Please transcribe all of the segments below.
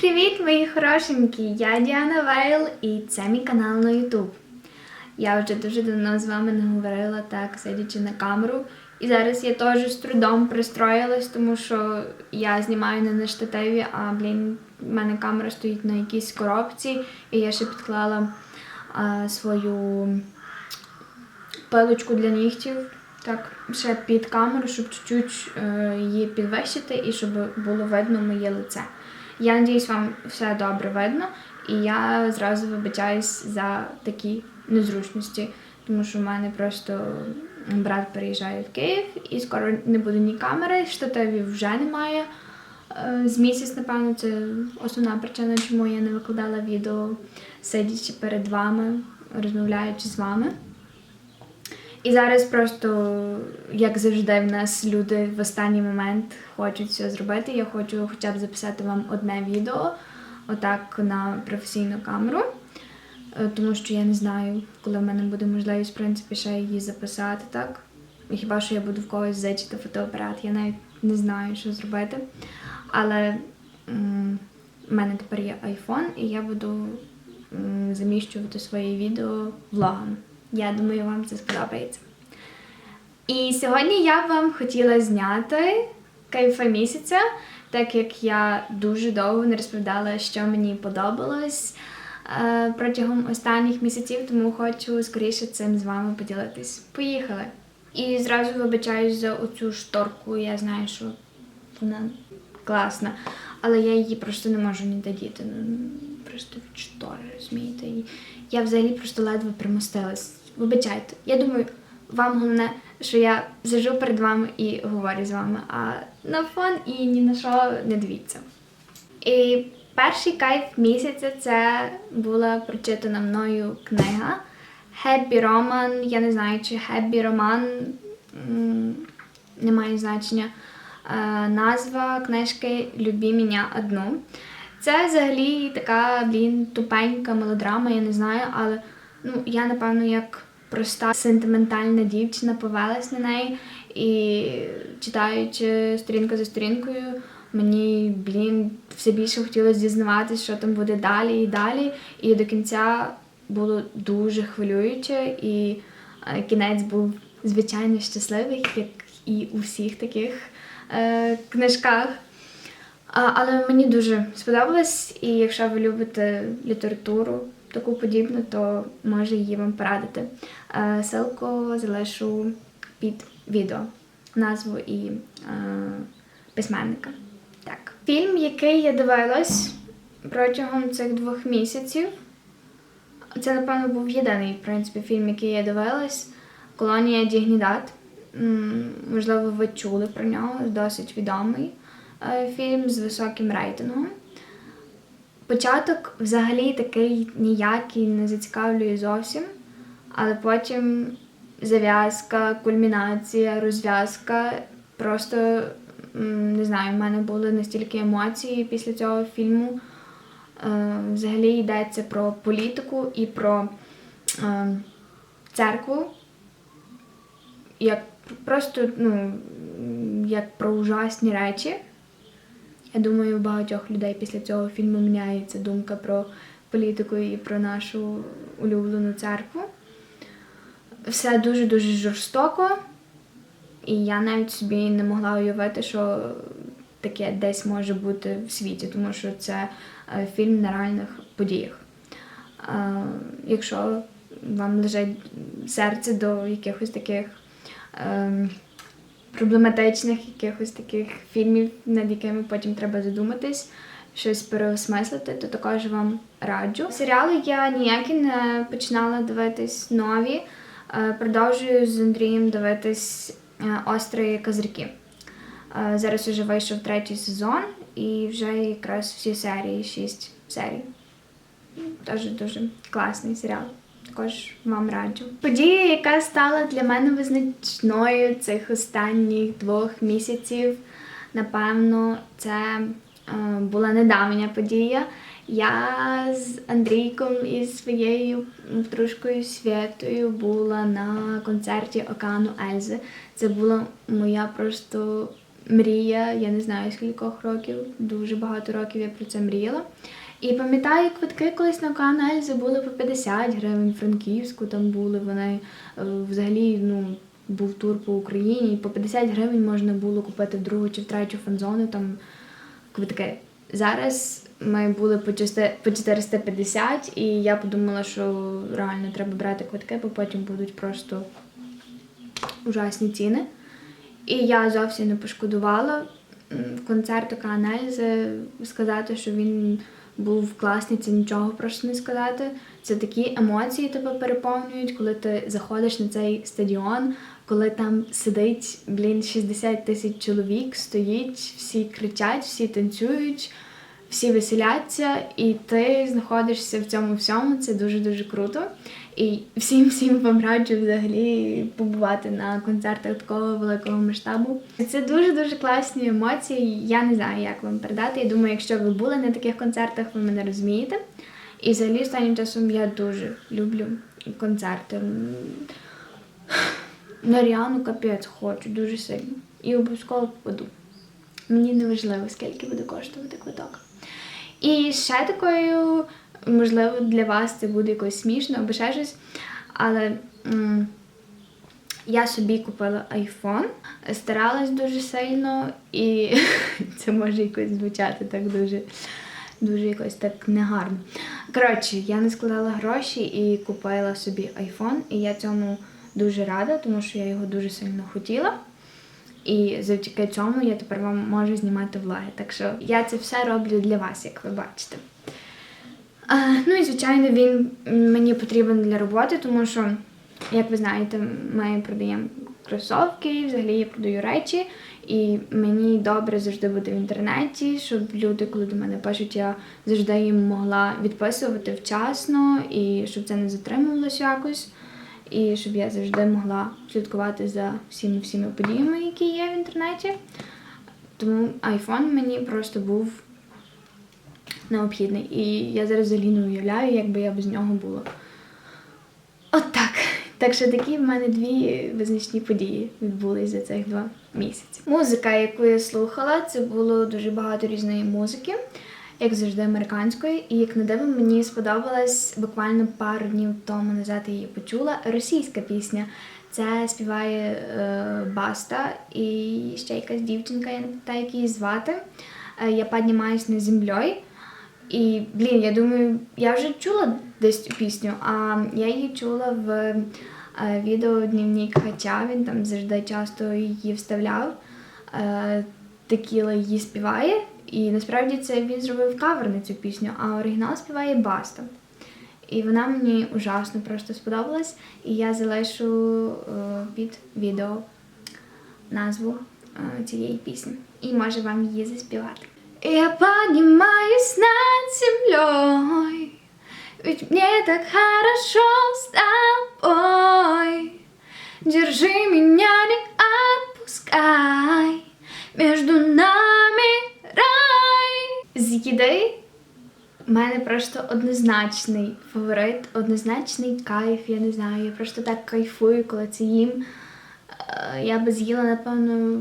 Привіт, мої хорошенькі! Я Діана Вейл і це мій канал на YouTube. Я вже дуже давно з вами не говорила так, сидячи на камеру. І зараз я теж з трудом пристроїлась, тому що я знімаю не на штативі, а блін, в мене камера стоїть на якійсь коробці, і я ще підклала а, свою пилочку для нігтів. Так, ще під камеру, щоб чуть-чуть е, її підвищити і щоб було видно моє лице. Я надіюсь, вам все добре видно, і я зразу вибачаюсь за такі незручності, тому що в мене просто брат переїжджає в Київ і скоро не буде ні камери, штативів вже немає. Е, З місяць, напевно, це основна причина, чому я не викладала відео, сидячи перед вами, розмовляючи з вами. І зараз просто, як завжди, в нас люди в останній момент хочуть все зробити. Я хочу хоча б записати вам одне відео, отак на професійну камеру. Е, Тому що я не знаю, коли в мене буде можливість, в принципі, ще її записати так. Хіба що я буду в когось зичити фотоапарат, я навіть не знаю, що зробити. Але в мене тепер є iPhone, і я буду заміщувати свої відео влогом. Я думаю, вам це сподобається. І сьогодні я вам хотіла зняти кайфа місяця, так як я дуже довго не розповідала, що мені подобалось е, протягом останніх місяців, тому хочу скоріше цим з вами поділитись. Поїхали! І зразу вибачаюсь за оцю шторку. Я знаю, що вона класна, але я її просто не можу ніде діти. Ну, Просто від штори, розумієте? Я взагалі просто ледве примостилась. Вибачайте. Я думаю, вам головне, що я сижу перед вами і говорю з вами, а на фон і ні на що не дивіться. І перший кайф місяця це була прочитана мною книга Хеппі Роман. Я не знаю, чи Хеппі Роман не має значення. Е, Назва книжки Любі мене одну. Це взагалі така, блін, тупенька мелодрама, я не знаю, але ну, я, напевно, як проста сентиментальна дівчина повелась на неї і читаючи сторінка за сторінкою, мені, блін, все більше хотілося дізнаватися, що там буде далі і далі. І до кінця було дуже хвилююче, і е, кінець був звичайно щасливий, як і у всіх таких е, книжках. Але мені дуже сподобалось, і якщо ви любите літературу таку подібну, то можу її вам порадити. Е, Ссылку залишу під відео, назву і е, письменника. Так. Фільм, який я дивилась протягом цих двох місяців. Це, напевно, був єдиний в принципі, фільм, який я дивилась. Колонія Дігнідат. Можливо, ви чули про нього, досить відомий е, фільм з високим рейтингом. Початок взагалі такий ніякий, не зацікавлює зовсім, але потім зав'язка, кульмінація, розв'язка. Просто не знаю, в мене були настільки емоції після цього фільму. Е, Взагалі йдеться про політику і про е, церкву, як просто ну, як про ужасні речі. Я думаю, у багатьох людей після цього фільму міняється думка про політику і про нашу улюблену церкву. Все дуже-дуже жорстоко, і я навіть собі не могла уявити, що таке десь може бути в світі, тому що це е, фільм на реальних подіях. Е, Якщо вам лежить серце до якихось таких ем, проблематичних якихось таких фільмів, над якими потім треба задуматись, щось переосмислити, то також вам раджу. Серіали я ніякі не починала дивитись нові. Е, Продовжую з Андрієм дивитись е, острі козирки. Е, Зараз вже вийшов третій сезон і вже якраз всі серії, шість серій. Теж дуже класний серіал. Також вам раджу. Подія, яка стала для мене визначною цих останніх двох місяців, напевно, це е, була недавня подія. Я з Андрійком і своєю подружкою Святою була на концерті Океану Ельзи. Це була моя просто мрія, я не знаю скількох років, дуже багато років я про це мріяла. І пам'ятаю, квитки колись на каналі були по 50 гривень, Франківську там були вони е, взагалі, ну. Був тур по Україні, і по 50 гривень можна було купити в другу чи в третю фан-зону там квитки. Зараз ми були по 450, і я подумала, що реально треба брати квитки, бо потім будуть просто ужасні ціни. І я зовсім не пошкодувала М, концерт у аналізи сказати, що він був класний, це нічого просто не сказати. Це такі емоції тебе переповнюють, коли ти заходиш на цей стадіон, коли там сидить блін 60 тисяч чоловік, стоїть, всі кричать, всі танцюють, всі веселяться, і ти знаходишся в цьому всьому. Це дуже дуже круто. І всім всім вам раджу взагалі побувати на концертах такого великого масштабу. Це дуже дуже класні емоції. Я не знаю, як вам передати. Я думаю, якщо ви були на таких концертах, ви мене розумієте. І взагалі останнім часом я дуже люблю концерти. На Ріану капець хочу дуже сильно. І обов'язково попаду. Мені не важливо, скільки буде коштувати квиток. І ще такою, можливо, для вас це буде якось смішно або ще щось. Але м, я собі купила iPhone, старалась дуже сильно, і це може якось звучати так дуже, дуже якось так негарно. Коротше, я не складала гроші і купила собі iPhone, і я цьому дуже рада, тому що я його дуже сильно хотіла. І завдяки цьому я тепер вам можу знімати влоги. Так що я це все роблю для вас, як ви бачите. А, ну і звичайно, він мені потрібен для роботи, тому що, як ви знаєте, ми продаємо кросовки, взагалі я продаю речі, і мені добре завжди бути в інтернеті, щоб люди, коли до мене пишуть, я завжди їм могла відписувати вчасно і щоб це не затримувалося якось. І щоб я завжди могла слідкувати за всіми всіми подіями, які є в інтернеті. Тому iPhone мені просто був необхідний. І я зараз взагалі не уявляю, як би я без нього була. От так. Так що такі в мене дві визначні події відбулись за цих два місяці. Музика, яку я слухала, це було дуже багато різної музики, як завжди американської. І як не диво, мені сподобалась буквально пару днів тому назад я її почула. Російська пісня. Це співає е, Баста і ще якась дівчинка, я не пам'ятаю, як її звати. Е, я піднімаюсь над землею. І, блін, я думаю, я вже чула десь цю пісню, а я її чула в е, відео Дневник Хача, він там завжди часто її вставляв. Е, Текіла її співає, і насправді це він зробив кавер на цю пісню, а оригінал співає Баста. І вона мені ужасно просто сподобалась, і я залишу е, під відео назву е, цієї пісні. І може вам її заспівати. Я поднимаюсь над землей, ведь мне так хорошо с тобой. Держи меня, не отпускай, Їди в мене просто однозначний фаворит, однозначний кайф, я не знаю, я просто так кайфую, коли це їм. Е, Я би з'їла, напевно,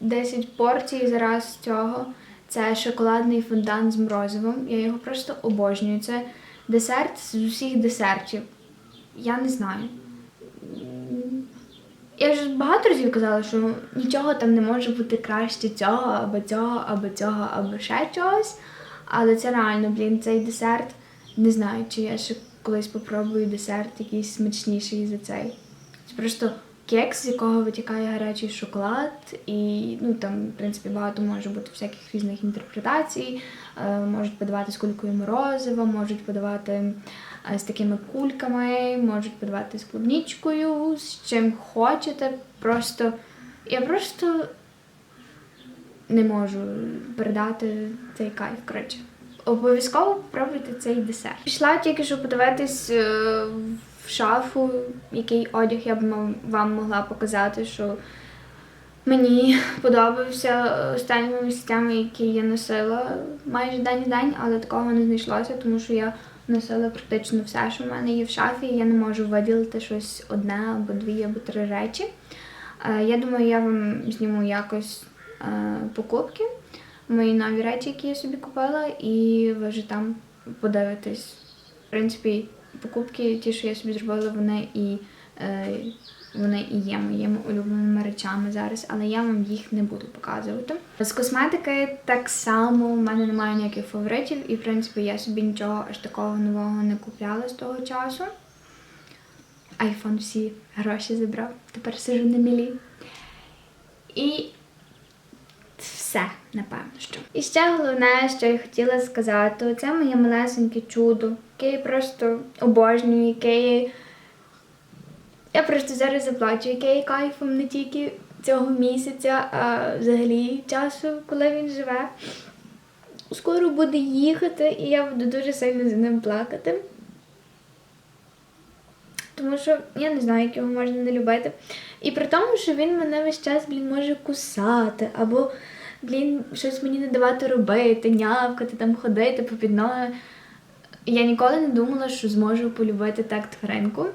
10 порцій зараз цього. Це шоколадний фондан з морозивом. Я його просто обожнюю. Це десерт з усіх десертів. Я не знаю. Я вже багато разів казала, що нічого там не може бути краще цього, або цього, або цього, або ще чогось. Але це реально, блін, цей десерт. Не знаю, чи я ще колись попробую десерт якийсь смачніший за цей. Це просто кекс, з якого витікає гарячий шоколад, і ну там, в принципі, багато може бути всяких різних інтерпретацій. Е, можуть подавати з кулькою морозива, можуть подавати з такими кульками, можуть подавати з клубнічкою, з чим хочете. Просто я просто не можу передати цей кайф. Коротше. Обов'язково попробуйте цей десерт. Пішла тільки що подивитись е, в шафу, який одяг я б вам могла показати, що мені подобався останніми місяцями, які я носила майже день в день, але такого не знайшлося, тому що я носила практично все, що в мене є в шафі, і я не можу виділити щось одне або дві, або три речі. Е, Я думаю, я вам зніму якось покупки, мої нові речі, які я собі купила, і ви вже там подивитесь. В принципі, покупки, ті, що я собі зробила, вони і, е, вони і є моїми улюбленими речами зараз, але я вам їх не буду показувати. З косметики так само в мене немає ніяких фаворитів, і в принципі я собі нічого аж такого нового не купляла з того часу. Айфон всі гроші забрав. Тепер сижу на мілі. І все, напевно, що. І ще головне, що я хотіла сказати, це моє малесеньке чудо, яке я просто обожнюю, яке я, я просто зараз заплачу, яке є кайфом не тільки цього місяця, а взагалі часу, коли він живе. Скоро буде їхати, і я буду дуже сильно за ним плакати. Тому що я не знаю, як його можна не любити. І при тому, що він мене весь час, блін, може кусати, або, блін, щось мені не давати робити, нявкати, там ходити по підноги. Я ніколи не думала, що зможу полюбити так тваринку.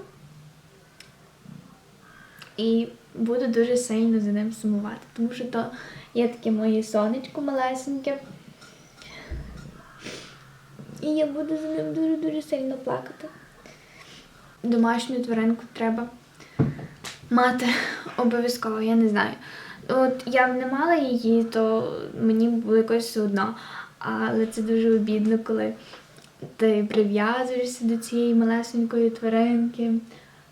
І буду дуже сильно за ним сумувати, тому що то є таке моє сонечко малесеньке. І я буду за ним дуже-дуже сильно плакати домашню тваринку треба мати обов'язково, я не знаю. От я б не мала її, то мені було якось все одно. Але це дуже обідно, коли ти прив'язуєшся до цієї малесенької тваринки.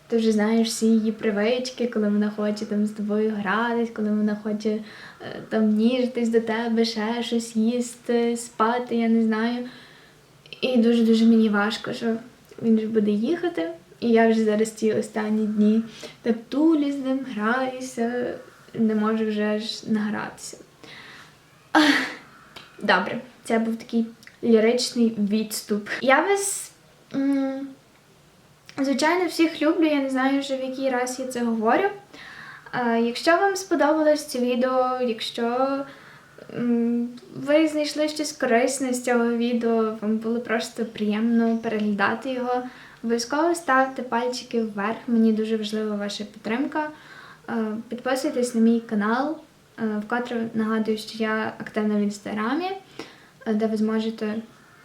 Ти вже знаєш всі її привички, коли вона хоче там з тобою гратись, коли вона хоче е, там ніжитись до тебе, ще щось їсти, спати, я не знаю. І дуже-дуже мені важко, що він ж буде їхати. І я вже зараз ті останні дні таптулі з ним граюся, не можу вже ж награтися. Добре, це був такий ліричний відступ. Я вас, звичайно, всіх люблю, я не знаю вже в який раз я це говорю. Якщо вам сподобалось це відео, якщо ви знайшли щось корисне з цього відео, вам було просто приємно переглядати його. Обов'язково ставте пальчики вверх, мені дуже важлива ваша підтримка. Е, Підписуйтесь на мій канал, е, вкотре нагадую, що я активна в інстаграмі, е, де ви зможете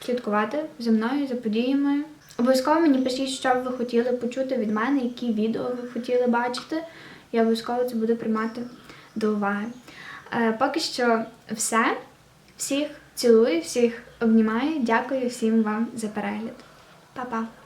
слідкувати за мною, за подіями. Обов'язково мені пишіть, що б ви хотіли почути від мене, які відео ви хотіли бачити. Я обов'язково це буду приймати до уваги. Поки що все. Всіх цілую, всіх обнімаю. Дякую всім вам за перегляд. Па-па!